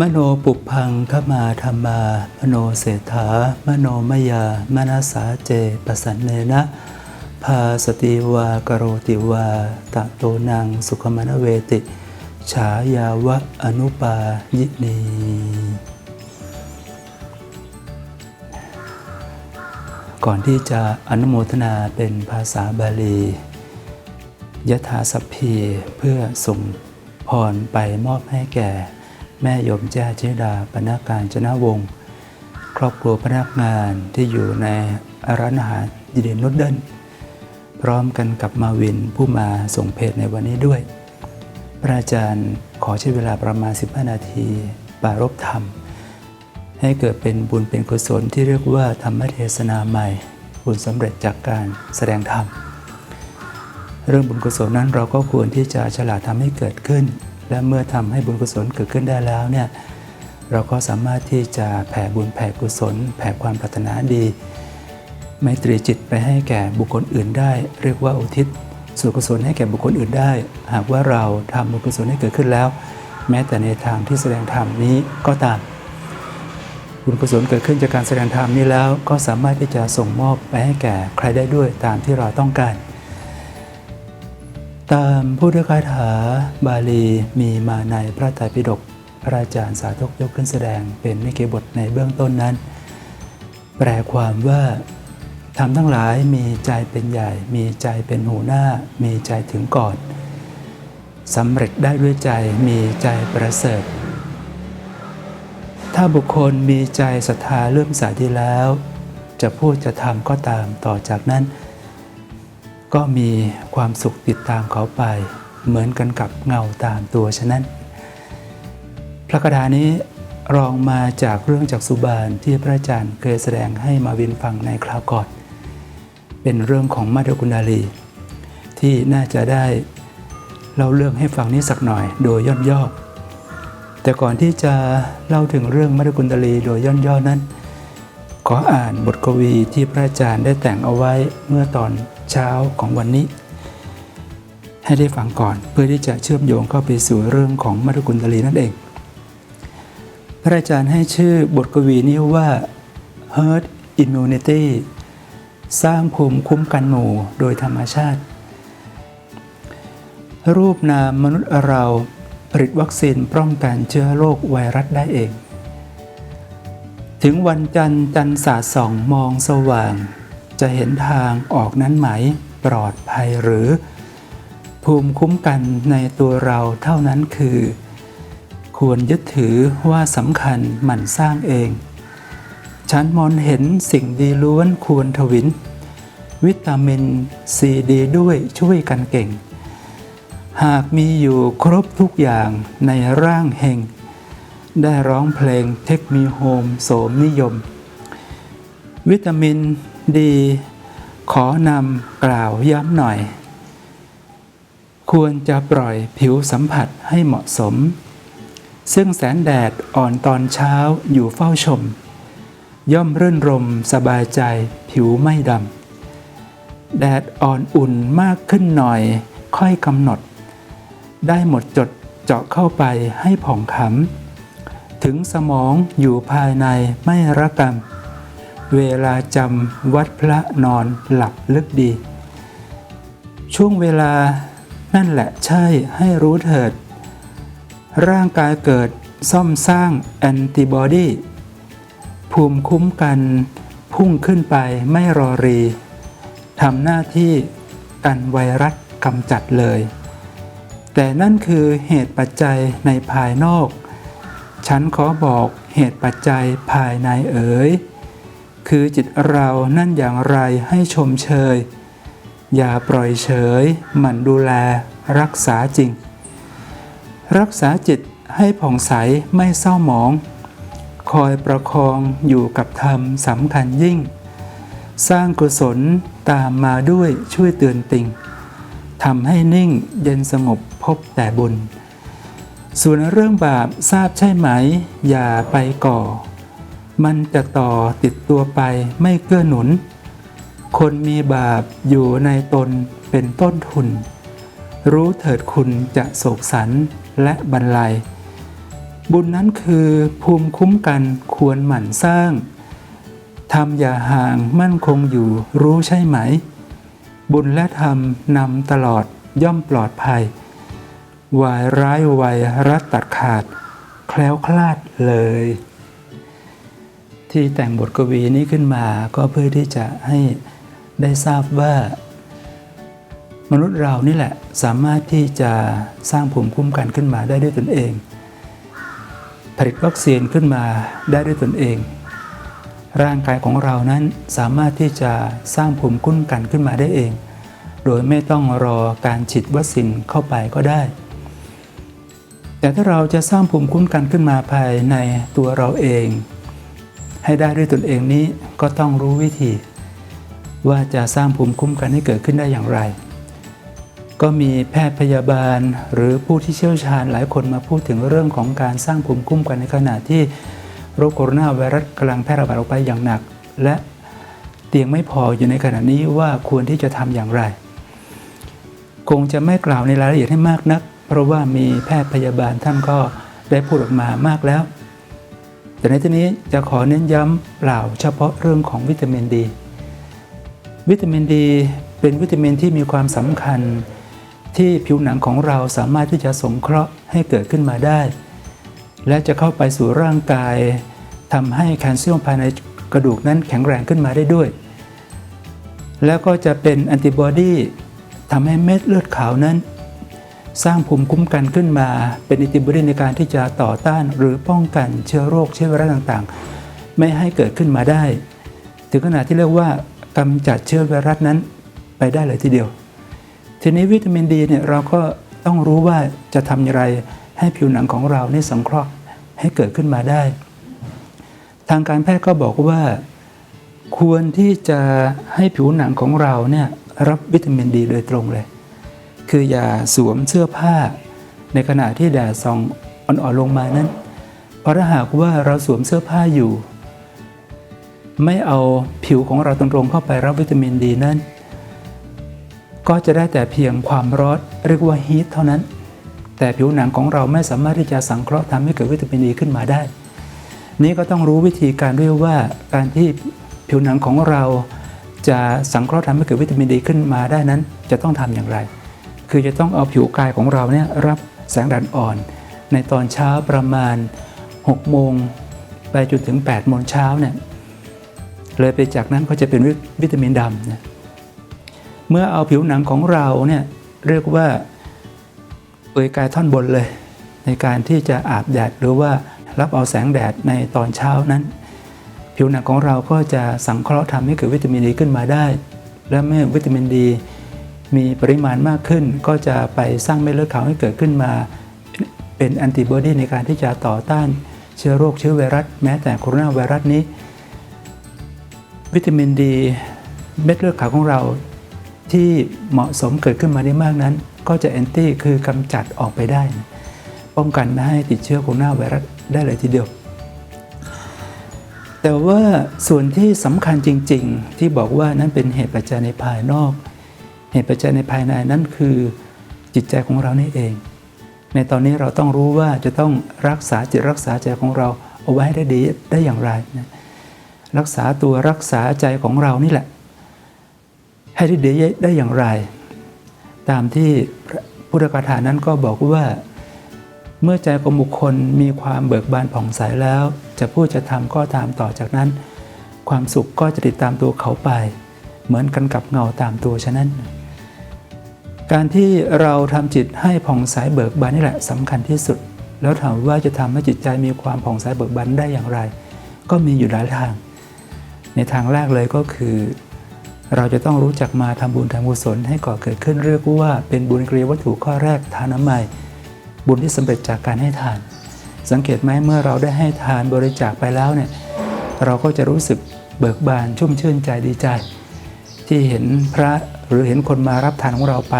มโนปุพังขมาธรรมา มโนเศรษฐามโนมยามนาสาเจปสันเนนะ พาสติวากโรติวา ตะโตนังสุขมนเวติ ฉายาวะอนุปายินีก่อนที่จะอนุโมทนาเป็นภาษาบาลียถาสัพพีเพื่อส่งพรไปมอบให้แก่ แม่ยมแจ้เจดาปนาการจนาวงศ์ครอบครัวพนักงานที่อยู่ในร้านอาหารดีเด่นนุดเดิล พร้อมกันกับมาวินผู้มาส่งเพจในวันนี้ด้วย พระอาจารย์ขอใช้เวลาประมาณ 15 นาทีปรารบธรรม ให้เกิดเป็นบุญเป็นกุศลที่เรียกว่าธรรมเทศนาใหม่บุญสำเร็จจากการแสดงธรรม เรื่องบุญกุศลนั้นเราก็ควรที่จะฉลาดทำให้เกิดขึ้น และเมื่อทำให้บุญกุศลเกิดขึ้นได้แล้วเนี่ยเราก็สามารถที่จะแผ่บุญแผ่กุศล แผ่ความปรารถนาดี ไมตรีจิตไปให้แก่บุคคลอื่นได้ เรียกว่าอุทิศส่วนกุศลให้แก่บุคคลอื่นได้ หากว่าเราทำบุญกุศลให้เกิดขึ้นแล้ว แม้แต่ในทางที่แสดงธรรมนี้ก็ตาม บุญกุศลเกิดขึ้นจากการแสดงธรรมนี้แล้ว ก็สามารถที่จะส่งมอบไปให้แก่ใครได้ด้วยตามที่เราต้องการ ตามพุทธคาถาบาลีมีมาในพระไตรปิฎกพระอาจารย์สาธกยกขึ้นแสดงเป็นนิเกบทในเบื้องต้นนั้น แปลความว่า ทำทั้งหลายมีใจเป็นใหญ่ มีใจเป็นหูหน้า มีใจถึงก่อนสำเร็จได้ด้วยใจมีใจประเสริฐ ถ้าบุคคลมีใจศรัทธาเลื่อมใสดีแล้ว จะพูดจะทำก็ตามต่อจากนั้น ก็มีความสุขติดตามเขาไป เหมือนกันกับเงาตามตัวฉะนั้น พระคาถานี้รองมาจากเรื่องจากสุบานที่พระอาจารย์เคยแสดงให้มาวินฟังในคราวก่อน เป็นเรื่องของมาดกุณาลี ที่น่าจะได้เล่าเรื่องให้ฟังนี้สักหน่อยโดยย่นย่อแต่ก่อนที่จะเล่าถึงเรื่องมัตตกุณตลีโดยย่นย่อนั้น ขออ่านบทกวีที่พระอาจารย์ได้แต่งเอาไว้เมื่อตอนเช้าของวันนี้ ให้ได้ฟังก่อนเพื่อที่จะเชื่อมโยงเข้าไปสู่เรื่องของมัตตกุณตลีนั่นเอง พระอาจารย์ให้ชื่อบทกวีนี้ว่า herd immunity สร้างภูมิคุ้มกันหมู่โดยธรรมชาติ รูปนามมนุษย์เราผลิตวัคซีนป้องกันเชื้อโรคไวรัสได้เอง ถึงวันจันทร์จันทร์สาดส่องมองสว่าง จะเห็นทางออกนั้นไหมปลอดภัยหรือ ภูมิคุ้มกันในตัวเราเท่านั้นคือ ควรยึดถือว่าสำคัญหมั่นสร้างเอง ฉันมองเห็นสิ่งดีล้วนควรทวิน วิตามินซีดีด้วยช่วยกันเก่ง หากมีอยู่ครบทุกอย่างในร่างแห่งได้ร้องเพลงเทคมีโฮมโสมนิยม วิตามินดี ขอนำกล่าวย้ำหน่อย ควรจะปล่อยผิวสัมผัสให้เหมาะสม ซึ่งแสงแดดอ่อนตอนเช้าอยู่เฝ้าชม ย่อมรื่นรมสบายใจผิวไม่ดำ แดดอ่อนอุ่นมากขึ้นหน่อย ค่อยกำหนด ได้หมดจดเจาะเข้าไปให้ผ่องขำ ถึงสมองอยู่ภายในไม่ระกำ เวลาจำวัดพระนอนหลับลึกดี ช่วงเวลานั่นแหละใช่ให้รู้เถิด ร่างกายเกิดซ่อมสร้างแอนติบอดี ภูมิคุ้มกัน พุ่งขึ้นไปไม่รอรีทำหน้าที่กันไวรัสกำจัดเลย แต่นั่นคือเหตุปัจจัยในภายนอก ฉันขอบอกเหตุปัจจัยภายในเอ๋ย คือจิตเรานั่นอย่างไรให้ชมเชย อย่าปล่อยเฉยหมั่นดูแลรักษาจริง รักษาจิตให้ผ่องใสไม่เศร้าหมอง คอยประคองอยู่กับธรรมสำคัญยิ่ง สร้างกุศลตามมาด้วยช่วยเตือนติงทำให้นิ่งเย็นสงบพบแต่บุญ ส่วนเรื่องบาปทราบใช่ไหม อย่าไปก่อ มันจะต่อติดตัวไปไม่เกื้อหนุน คนมีบาปอยู่ในตนเป็นต้นทุน รู้เถิดคุณจะโศกสันและบรรลัย บุญนั้นคือภูมิคุ้มกันควรหมั่นสร้างทำอย่าห่างมั่นคงอยู่รู้ใช่ไหม บุญและธรรมนำตลอดย่อมปลอดภัยวายร้ายวัยรัดตัดขาด แคล้วคลาดเลย ที่แต่งบทกวีนี้ขึ้นมาก็เพื่อที่จะให้ได้ทราบว่า มนุษย์เรานี่แหละสามารถที่จะสร้างภูมิคุ้มกันขึ้นมาได้ด้วยตนเอง ผลิตวัคซีนขึ้นมาได้ด้วยตนเอง ร่างกายของเรานั้นสามารถที่จะสร้างภูมิคุ้มกันขึ้นมาได้เอง โดยไม่ต้องรอการฉีดวัคซีนเข้าไปก็ได้ แต่ถ้าเราจะสร้างภูมิคุ้มกันขึ้นมาภายในตัวเราเอง ให้ได้ด้วยตนเองนี้ก็ต้องรู้วิธี ว่าจะสร้างภูมิคุ้มกันให้เกิดขึ้นได้อย่างไร ก็มีแพทย์พยาบาล หรือผู้ที่เชี่ยวชาญหลายคนมาพูดถึงเรื่องของการสร้างภูมิคุ้มกันในขณะที่โรคโคโรนาไวรัสกำลังแพร่ระบาดออกไปอย่างหนัก และเตียงไม่พออยู่ในขณะนี้ว่าควรที่จะทำอย่างไร คงจะไม่กล่าวในรายละเอียดให้มากนัก เพราะว่ามีแพทย์พยาบาลท่านก็ได้พูดออกมามากแล้ว แต่ในที่นี้จะขอเน้นย้ำเปล่าเฉพาะเรื่องของวิตามินดี วิตามินดีเป็นวิตามินที่มีความสำคัญ ที่ผิวหนังของเราสามารถที่จะสงเคราะห์ให้เกิดขึ้นมาได้ และจะเข้าไปสู่ร่างกายทำให้แคลเซียมภายในกระดูกนั้นแข็งแรงขึ้นมาได้ด้วย แล้วก็จะเป็นแอนติบอดีทำให้เม็ดเลือดขาวนั้น สร้างภูมิคุ้มกันขึ้นมา เป็นแอนติบอดีในการที่จะต่อต้านหรือป้องกันเชื้อโรคเชื้อไวรัสต่างๆ ไม่ให้เกิดขึ้นมาได้ ถึงขนาดที่เรียกว่ากำจัดเชื้อไวรัสนั้นไปได้เลยทีเดียว ทีนี้วิตามินดีเนี่ยเราก็ต้องรู้ว่าจะทำอย่างไรให้ผิวหนังของเราเนี่ยสังเคราะห์ให้เกิดขึ้นมาได้ ทางการแพทย์ก็บอกว่าควรที่จะให้ผิวหนังของเราเนี่ยรับวิตามินดีโดยตรงเลย คืออย่าสวมเสื้อผ้า ในขณะที่แดดส่องอ่อนๆลงมานั้น เพราะถ้าหากว่าเราสวมเสื้อผ้าอยู่ ไม่เอาผิวของเราตรงๆเข้าไปรับวิตามินดีนั้น ก็จะได้แต่เพียงความร้อนเรียกว่าฮีทเท่านั้น แต่ผิวหนังของเราไม่สามารถที่จะสังเคราะห์ทำให้เกิดวิตามินดีขึ้นมาได้ นี้ก็ต้องรู้วิธีการด้วยว่าการที่ผิวหนังของเราจะสังเคราะห์ทำให้เกิดวิตามินดีขึ้นมาได้นั้น จะต้องทำอย่างไร คือจะต้องเอาผิวกายของเราเนี่ยรับแสงแดดอ่อน ในตอนเช้าประมาณ6โมงไปจนถึง8โมงเช้าเนี่ยเลยไปจากนั้นก็จะเป็นวิตามินดำเนะ เมื่อเอาผิวหนังของเราเนี่ยเรียกว่าเปลือยกายท่อนบนเลย ในการที่จะอาบแดดหรือว่ารับเอาแสงแดดในตอนเช้านั้น ผิวหนังของเราก็จะสังเคราะห์ทำให้เกิดวิตามินดีขึ้นมาได้ และเมื่อวิตามินดีมีปริมาณมากขึ้น ก็จะไปสร้างเม็ดเลือดขาวให้เกิดขึ้นมา เป็นแอนติบอดีในการที่จะต่อต้านเชื้อโรคเชื้อไวรัส แม้แต่โคโรนาไวรัสนี้ วิตามินดี เม็ดเลือดขาวของเรา ที่เหมาะสมเกิดขึ้นมาได้มากนั้น ก็จะแอนตี้คือกำจัดออกไปได้ ป้องกันไม่ให้ติดเชื้อโคโรนาไวรัสได้เลยทีเดียว แต่ว่าส่วนที่สำคัญจริง ๆ ที่บอกว่านั้นเป็นเหตุปัจจัยในภายนอก เหตุปัจจัยในภายในนั้นคือจิตใจของเรานี่เอง ในตอนนี้เราต้องรู้ว่าจะต้องรักษาจิตรักษาใจของเราเอาไว้ให้ได้ดีได้อย่างไรนะรักษาตัวรักษาใจของเรานี่แหละ ให้ได้ดีได้อย่างไร ตามที่พุทธคาถานั้นก็บอกว่า เมื่อใจของบุคคลมีความเบิกบานผ่องใสแล้ว จะพูดจะทำก็ตามต่อจากนั้น ความสุขก็จะติดตามตัวเขาไป เหมือนกันกับเงาตามตัวฉะนั้น การที่เราทำจิตให้ผ่องใสเบิกบานนี่แหละสำคัญที่สุด แล้วถามว่าจะทำให้จิตใจมีความผ่องใสเบิกบานได้อย่างไร ก็มีอยู่หลายทาง ในทางแรกเลยก็คือ เราจะต้องรู้จักมาทำบุญทำกุศลให้ก่อเกิดขึ้นเรียกว่าเป็นบุญกรียวัตถุข้อแรกทานน้ำใหม่ บุญที่สำเร็จจากการให้ทาน สังเกตไหมเมื่อเราได้ให้ทานบริจาคไปแล้วเนี่ยเราก็จะรู้สึกเบิกบานชุ่มชื่นใจดีใจ ที่เห็นพระหรือเห็นคนมารับทานของเราไป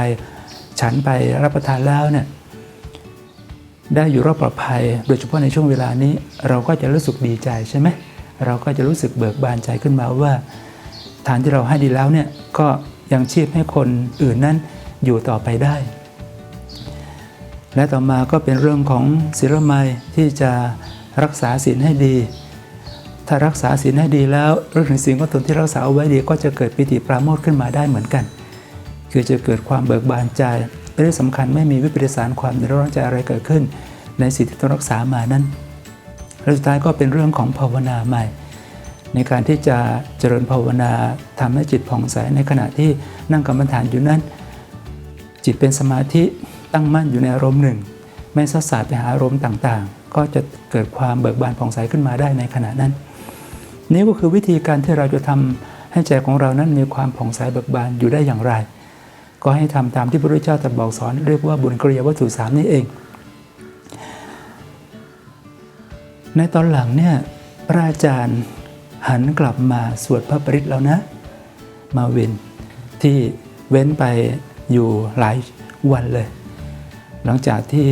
ฉันไปรับประทานแล้วเนี่ยได้อยู่รอดปลอดภัย โดยเฉพาะในช่วงเวลานี้ เราก็จะรู้สึกดีใจใช่ไหมเราก็จะรู้สึกเบิกบานใจขึ้นมาว่า ทานที่เราให้ดีแล้วเนี่ยก็ยังชีพให้คนอื่นนั้นอยู่ต่อไปได้ และต่อมาก็เป็นเรื่องของศีลไมที่จะรักษาศีลให้ดี ถ้ารักษาศีลให้ดีแล้วเรื่องถึงสิ่งของตนที่รักษาเอาไว้ดีก็จะเกิดปิติปราโมทย์ขึ้นมาได้เหมือนกัน คือจะเกิดความเบิกบานใจและที่สำคัญไม่มีวิปริสารความเดือดร้อนใจอะไรเกิดขึ้น ในสิ่งที่ต้องรักษามานั้นและสุดท้ายก็เป็นเรื่องของภาวนาใหม่ ในการที่จะเจริญภาวนาทำให้จิตผ่องใสในขณะที่นั่งกรรมฐานอยู่นั้น จิตเป็นสมาธิตั้งมั่นอยู่ในอารมณ์หนึ่ง ไม่ซัดสายไปหาอารมณ์ต่างๆ ก็จะเกิดความเบิกบานผ่องใสขึ้นมาได้ในขณะนั้น นี่ก็คือวิธีการที่เราจะทำให้ใจของเรานั้นมีความผ่องใสเบิกบานอยู่ได้อย่างไร ก็ให้ทำตามที่พระพุทธเจ้าตรัสบอกสอนเรียกว่าบุญกริยาวัตถุสามนี่เอง ในตอนหลังเนี่ยพระอาจารย์ หันกลับมาสวดพระปริตแล้วนะ มาเวนที่เว้นไปอยู่หลายวันเลย หลังจากที่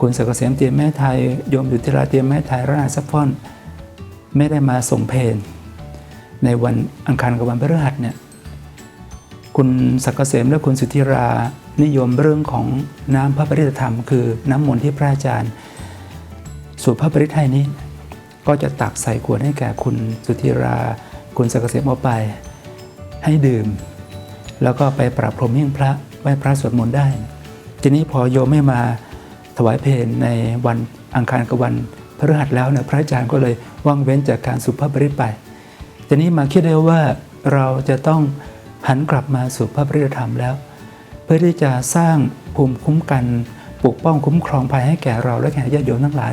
คุณศักดิ์เกษมเตรียมแม่ไทยโยมอยู่ที่ราเตรียมแม่ไทยราชซัพพอน ไม่ได้มาส่งเพลงในวันอังคารกับวันพฤหัสเนี่ยคุณศักดิ์เกษมและคุณสุธิรานิยมเรื่องของน้ำพระปริตธรรม คือน้ำมนต์ที่พระอาจารย์สวดพระปริตให้นี้ ก็จะตักใส่ขวดให้แก่คุณสุธิรา คุณศักเกษมเอาไป ให้ดื่ม แล้วก็ไปปรับพรมหิ้งพระไหว้พระสวดมนต์ได้ ทีนี้พอโยมไม่มาถวายเพลงในวันอังคารกับวันพฤหัสแล้วเนี่ยพระอาจารย์ก็เลยว่างเว้นจากการสุภาพปริตไป ทีนี้มาคิดได้ว่าเราจะต้องหันกลับมาสู่พระปริยธรรมแล้ว เพื่อที่จะสร้างภูมิคุ้มกันปกป้องคุ้มครองภัยให้แก่เราและแก่ญาติโยมทั้งหลาย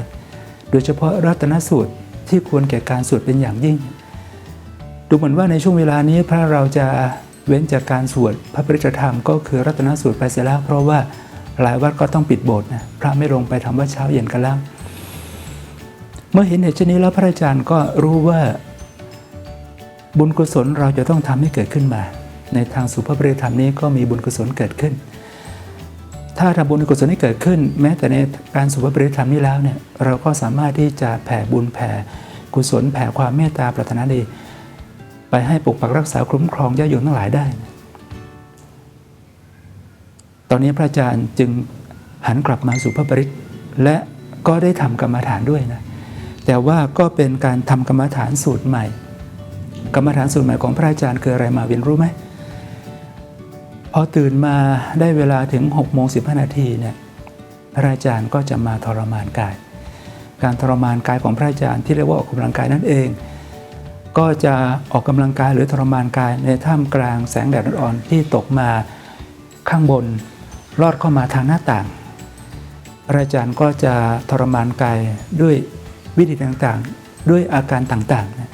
โดยเฉพาะรัตนสูตรที่ควรแก่การสวดเป็นอย่างยิ่ง ดูเหมือนว่าในช่วงเวลานี้พระเราจะเว้นจากการสวดพระปริยธรรมก็คือรัตนสูตรไปเสียแล้วเพราะว่าหลายวัดก็ต้องปิดโบสถ์นะพระไม่ลงไปทำวัดเช้าเย็นกันแล้ว เมื่อเห็นเหตุเช่นนี้แล้วพระอาจารย์ก็รู้ว่าบุญกุศลเราจะต้องทำให้เกิดขึ้นมา ในทางสุภาพบริธรรมนี้ก็มีบุญกุศลเกิดขึ้น ถ้าทำบุญกุศลให้เกิดขึ้น แม้แต่ในการสุภาพบริธรรมนี้แล้วเนี่ยเราก็สามารถที่จะแผ่บุญแผ่กุศลแผ่ความเมตตาปรารถนาดี ไปให้ปกปักรักษาคุ้มครองญาติโยมทั้งหลายได้ ตอนนี้พระอาจารย์จึงหันกลับมาสู่พระปริตและก็ได้ทำกรรมฐานด้วยนะแต่ว่าก็เป็นการทำกรรมฐานสูตรใหม่ กรรมฐานสูตรใหม่ของพระอาจารย์คืออะไรมาเวียนรู้ไหม อตื่นมาได้เวลาถึง6โมงสินาทีเนี่ยพระอาจารย์ก็จะมาทรมานกาย การทรมานกายของพระอาจารย์ที่เรียกว่าออกกำลังกายนั่นเอง ก็จะออกกำลังกายหรือทรมานกายในท่ามกลางแสงแดดอ่อนๆที่ตกมาข้างบนลอดเข้ามาทางหน้าต่าง พระอาจารย์ก็จะทรมานกายด้วยวิธีต่างๆ ด้วยอาการต่างๆนะ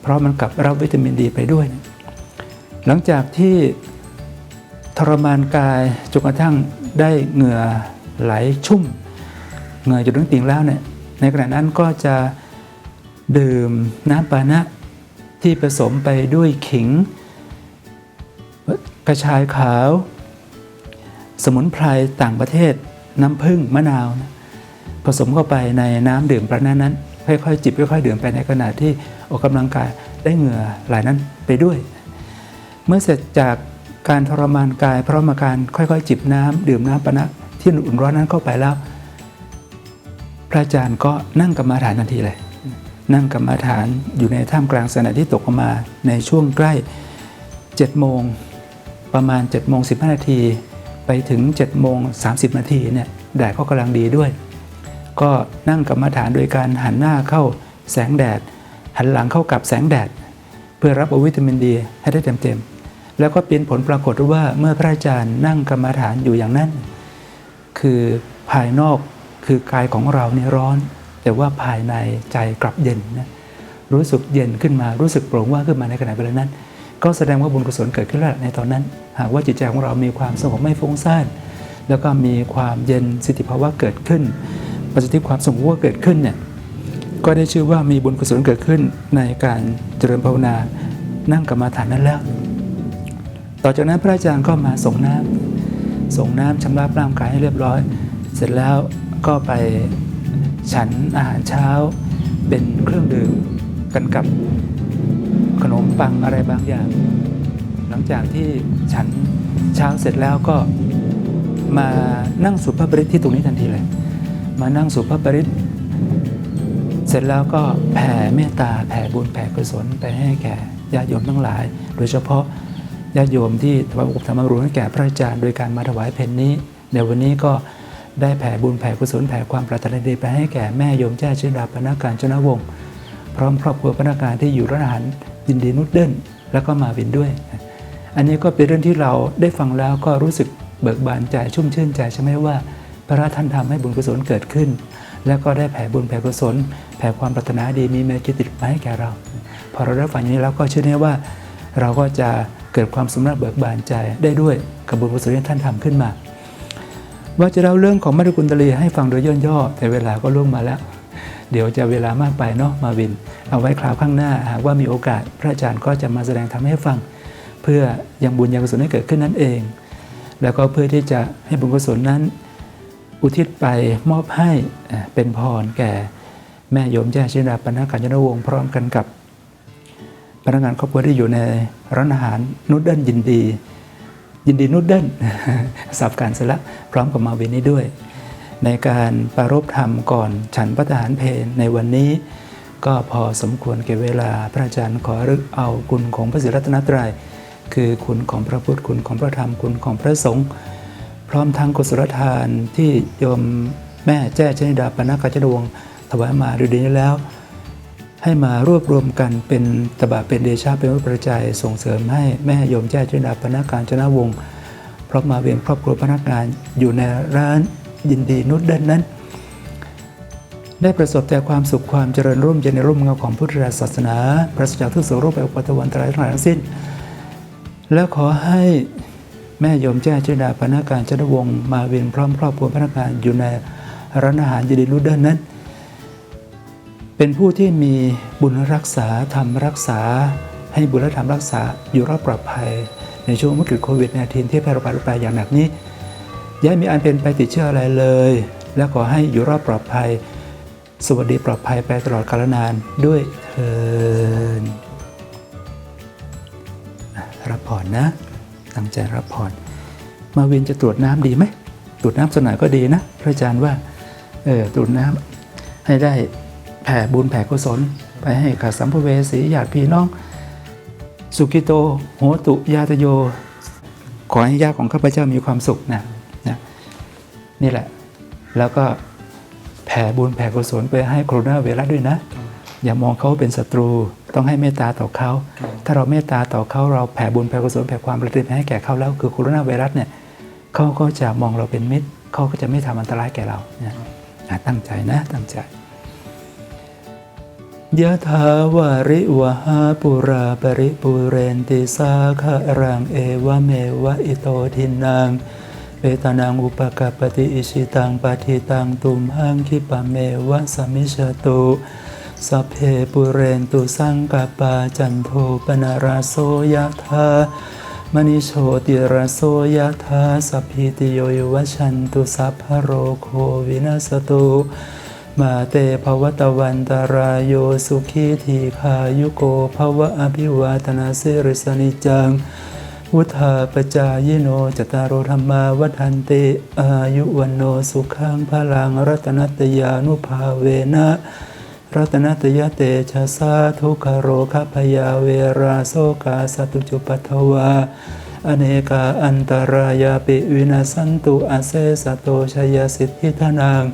เพราะมันกับรับวิตามินดีไปด้วย หลังจากที่ ทรมานกายจนกระทั่งได้เหงื่อไหลชุ่ม เหงื่อจนถึงติ่งแล้วเนี่ยในขณะนั้นก็จะดื่มน้ำปานะที่ผสมไปด้วยขิง กระชายขาว สมุนไพรต่างประเทศ น้ำผึ้งมะนาว ผสมเข้าไปในน้ำดื่มประนั้นนั้นค่อยๆจิบค่อยๆดื่มไปในขณะที่ออกกำลังกายได้เหงื่อไหลนั้นไปด้วย เมื่อเสร็จจาก การทรมานกาย เพราะมาการค่อยๆ จิบน้ำดื่มน้ำปะนะที่อุ่นร้อนนั้นเข้าไปแล้ว พระอาจารย์ก็นั่งกรรมาฐานทันทีเลย นั่งกรรมาฐานอยู่ในท่ามกลางสงแดดที่ตกลงมาในช่วงใกล้7โมงประมาณ7โมง15นาที ไปถึง7โมง30นาทีเนี่ยแดดก็กำลังดีด้วย ก็นั่งกรรมาฐานโดยการหันหน้าเข้าแสงแดด หันหลังเข้ากับแสงแดด เพื่อรับวิตามินดีให้ได้เต็มๆ แล้วก็เป็นผลปรากฏว่าเมื่อพระอาจารย์นั่งกรรมฐานอยู่อย่างนั้น คือภายนอกคือกายของเราเนี่ยร้อน แต่ว่าภายในใจกลับเย็นนะรู้สึกเย็นขึ้นมารู้สึกโปร่งว่าขึ้นมาในขณะเวลานั้น ก็แสดงว่าบุญกุศลเกิดขึ้นแล้วในตอนนั้น หากว่าจิตใจของเรามีความสงบไม่ฟุ้งซ่านแล้วก็มีความเย็นสิทธิภาวะเกิดขึ้นประสิทธิความสงบว่าเกิดขึ้นเนี่ยก็ได้ชื่อว่ามีบุญกุศลเกิดขึ้นในการเจริญภาวนานั่งกรรมาฐานนั้นแล้ว ต่อจากนั้นพระอาจารย์ก็มาส่งน้ำส่งน้ำชำระร่างกายให้เรียบร้อย เสร็จแล้วก็ไปฉันอาหารเช้า เป็นเครื่องดื่มกันกับขนมปังอะไรบางอย่าง หลังจากที่ฉันเช้าเสร็จแล้วก็มานั่งสุภาพบริตที่ตรงนี้ทันทีเลย มานั่งสุภาพบริตเสร็จแล้วก็แผ่เมตตาแผ่บุญแผ่กุศลไปให้แก่ญาติโยมทั้งหลาย โดยเฉพาะ ญาติโยมที่ถวายอุปถัมภ์รุงให้แก่พระอาจารย์โดยการมาถวายเพนนี้ในวันนี้ก็ได้แผ่บุญแผ่กุศลแผ่ความปรารถนาดีไปให้แก่แม่โยมแจ้ชิดาปนาการจนวงศ์พร้อมครอบครัวพนักงานที่อยู่ร้านอาหารยินดีนุดเดิลแล้วก็มาวินด้วย อันนี้ก็เป็นเรื่องที่เราได้ฟังแล้วก็รู้สึกเบิกบานใจชุ่มชื่นใจใช่ไหมว่า พระท่านทำให้บุญกุศลเกิดขึ้น แล้วก็ได้แผ่บุญแผ่กุศลแผ่ความปรารถนาดีมีเมตจิตติดมาให้แก่เรา พอเราได้ฟังอย่างนี้แล้วก็เชื่อแน่ว่า เราก็จะ เกิดความสำนึกเบิกบานใจได้ด้วยกับบุญกุศลที่ท่านทำขึ้นมา ว่าจะเล่าเรื่องของมัตกุลตลีให้ฟังโดยย่อๆแต่เวลาก็ล่วงมาแล้ว เดี๋ยวจะเวลามากไปเนาะมาวิน เอาไว้คราวข้างหน้าหากว่ามีโอกาสพระอาจารย์ก็จะมาแสดงทำให้ฟัง เพื่อยังบุญยังกุศลให้เกิดขึ้นนั่นเอง แล้วก็เพื่อที่จะให้บุญกุศลนั้น อุทิศไปมอบให้เป็นพรแก่แม่โยมแจ้ชิดาปนาการจนวงศ์พร้อมกันกับ พนักงานครอบครัวที่อยู่ในร้านอาหารนุดเดิลยินดี ยินดีนุดเดิลสับการเสร็จแล้วพร้อมกับมาวินนี้ด้วย ในการปรารภธรรมก่อนฉันพระทหารเพลในวันนี้ ก็พอสมควรแก่เวลาพระอาจารย์ขอรึกเอาคุณของพระศิรัตนตรัยคือคุณของพระพุทธคุณของพระธรรมคุณของพระสงฆ์พร้อมทั้งกุศลทานที่โยมแม่แจ้ชนิดาปนากกาจดวงถวายมาดูดีนี้แล้ว ให้มารวบรวมกันเป็นตบะเป็นเดชาเป็นวัตประจัยส่งเสริมให้แม่โยมแจ้ชนิดาปนาการจนวงศ์เพราะมาเวียนครอบครัวพนักงานอยู่ในร้านยินดีนุชเดินนั้น ได้ประสบแต่ความสุขความเจริญร่มเย็นในร่มเงาของพุทธศาสนาปราศจากทุกโศกโรคไปอุปัตวันตรายทั้งหลายทั้งสิ้น แล้วขอให้แม่โยมแจ้จินดาพนักงานเจน้าวงศ์มาเวียนพร้อมครอบครัวพนักงานอยู่ในร้านอาหารยินดีนูดเดิลนั้น เป็นผู้ที่มีบุญรักษาธรรมรักษา ให้บุญธรรมรักษาอยู่รอดปลอดภัย ในช่วงวิกฤตโควิด -19 ที่แพร่ระบาดรุนแรงอย่างหนักนี้ย่าให้มีอันเป็นไปติดเชื้ออะไรเลย และขอให้อยู่รอดปลอดภัย สวัสดีปลอดภัยไปตลอดกาลนานด้วยเถินรับผ่อนนะ ตั้งใจรับผ่อน มาวินจะตรวจน้ำดีไหมตรวจน้ำสน่อยก็ดีนะ พระอาจารย์ว่าเออตรวจน้ำให้ได้ แผ่บุญแผ่กุศล ไปให้กับสัมภเวสีญาติพี่น้อง สุกิโตโหตุยาตโย ขอให้ญาติของข้าพเจ้ามีความสุขนะนะนี่แหละ แล้วก็แผ่บุญแผ่กุศลไปให้โครนาไวรัสด้วยนะ อย่ามองเขาเป็นศัตรูต้องให้เมตตาต่อเขา ถ้าเราเมตตาต่อเขาเราแผ่บุญแผ่กุศลแผ่ความประทิไปให้แก่เขาแล้ว คือโครนาไวรัสเนี่ยเขาก็จะมองเราเป็นมิตรเขาก็จะไม่ทำอันตรายแก่เรานะอะตั้งใจนะตั้งใจ ยะถาวาริวหาปุราปริปุเรนติสาคารังเอวเมวะอิโตทินังเปตานังอุปกปปติอิชิตังปฏิตังตุมหังคิปะเมวะสมิชตุสัพเพปุเรนตุสังกปาจันโทปนาราโสยะธามณิโชติราโสยะธาสัพพิติโยวิวัชันตุสัพพะโรโควินาสตุ มาเตภวตวันตารายโยสุขีทีขายุโกภวะอภิวาทนาสิริสนิจัง วุธาปจายโนจตารธรรมาวัฏันติอายุวันโนสุขังพลังรัตนัตยานุภาเวนะ รัตนัตยเตชะสาทุกโรคพยาเวราโสกาสตุจุปัทวาอเนกาอันตรายาปิวินาสันตุอาเซสโตชยสิทธิธนัง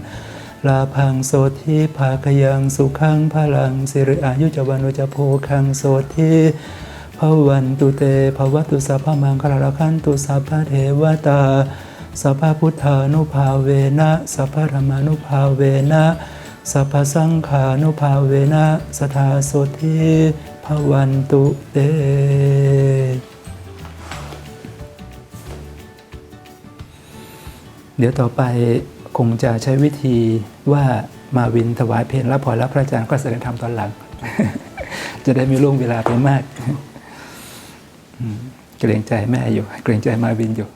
ลาพังโสทีภาคยังสุขังพลังสิริอายุจวันโนจโพคังโสทีภวันตุเตภวตุสัพพมังคลาลคันตุสัพพเทวตาสัพพพุทธานุภาเวนะสัพพธรรมานุภาเวนะสัพพสังขานุภาเวนะสทาโสทีภวันตุเตเดี๋ยวต่อไป คงจะใช้วิธีว่ามาวินถวายเพลงรับพรแล้วพระอาจารย์ก็แสดงธรรมตอนหลัง จะได้มีล่วงเวลาไปมาก เกรงใจแม่อยู่ เกรงใจมาวินอยู่